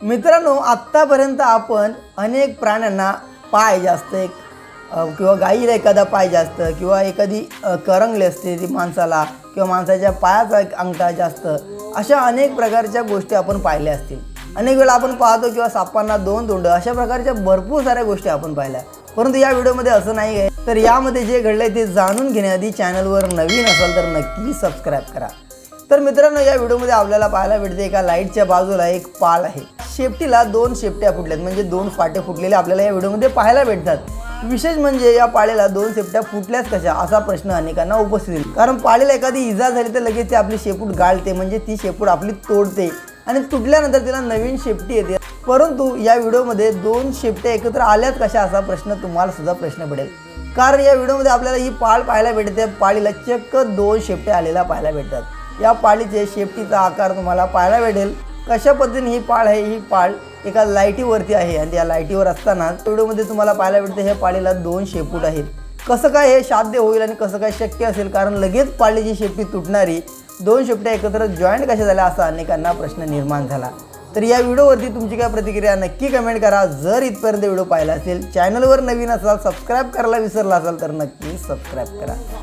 मित्रांनो आत्तापर्यंत आपण अनेक प्राण्यांना पाय जास्त एक किंवा गाईला एखादा पाय जास्त किंवा एखादी करंगली असते ती माणसाला किंवा माणसाच्या पायाचा एक अंगठा जास्त अशा अनेक प्रकारच्या गोष्टी आपण पाहिल्या असतील. अनेक वेळा आपण पाहतो किंवा सापांना दोन तोंड अशा प्रकारच्या भरपूर साऱ्या गोष्टी आपण पाहिल्या. परंतु या व्हिडिओमध्ये असं नाही आहे. तर यामध्ये जे घडलंय ते जाणून घेण्याआधी चॅनलवर नवीन असाल तर नक्की सबस्क्राईब करा. तर मित्रांनो या व्हिडिओमध्ये आपल्याला पाहायला भेटते एका लाईटच्या बाजूला एक पाल आहे. शेपटीला दोन शेपट्या फुटल्यात. म्हणजे दोन फाटे फुटलेले आपल्याला या व्हिडिओमध्ये पाहायला भेटतात. विशेष म्हणजे या पाळीला दोन शेपट्या फुटल्याच कशा? असा प्रश्न अनेकांना उपस्थित येईल कारण पाळीला एखादी इजा झाली तर लगेच ती आपली शेपूट गाळते. म्हणजे ती शेपूट आपली तोडते. आणि तुटल्यानंतर तिला नवीन शेपटी येते. परंतु या व्हिडिओमध्ये दोन शेपट्या एकत्र आल्यात कशा? असा प्रश्न तुम्हाला सुद्धा प्रश्न पडेल. कारण या व्हिडिओमध्ये आपल्याला ही पाळ पाहायला भेटते. पाळीला चक्क दोन शेपट्या आलेल्या पाहायला भेटतात. या पाळीचे शेपटीचा आकार तुम्हाला पाहायला भेटेल. कशा पद्धतीने ही पाळ आहे? ही पाळ एका लाईटीवरती आहे आणि त्या लाईटीवर असताना व्हिडिओमध्ये तुम्हाला पाहायला भेटते हे पाळीला दोन शेपूट आहेत. कसं काय हे साध्य होईल आणि कसं काय शक्य असेल? कारण लगेच पाळीची शेपटी तुटणारी दोन शेपट्या एकत्र जॉईंट कशा झाल्या असा अनेकांना प्रश्न निर्माण झाला. तर या व्हिडिओवरती तुमची काय प्रतिक्रिया नक्की कमेंट करा. जर इथपर्यंत व्हिडिओ पाहिला असेल चॅनलवर नवीन असाल सबस्क्राईब करायला विसरला असाल तर नक्की सबस्क्राईब करा.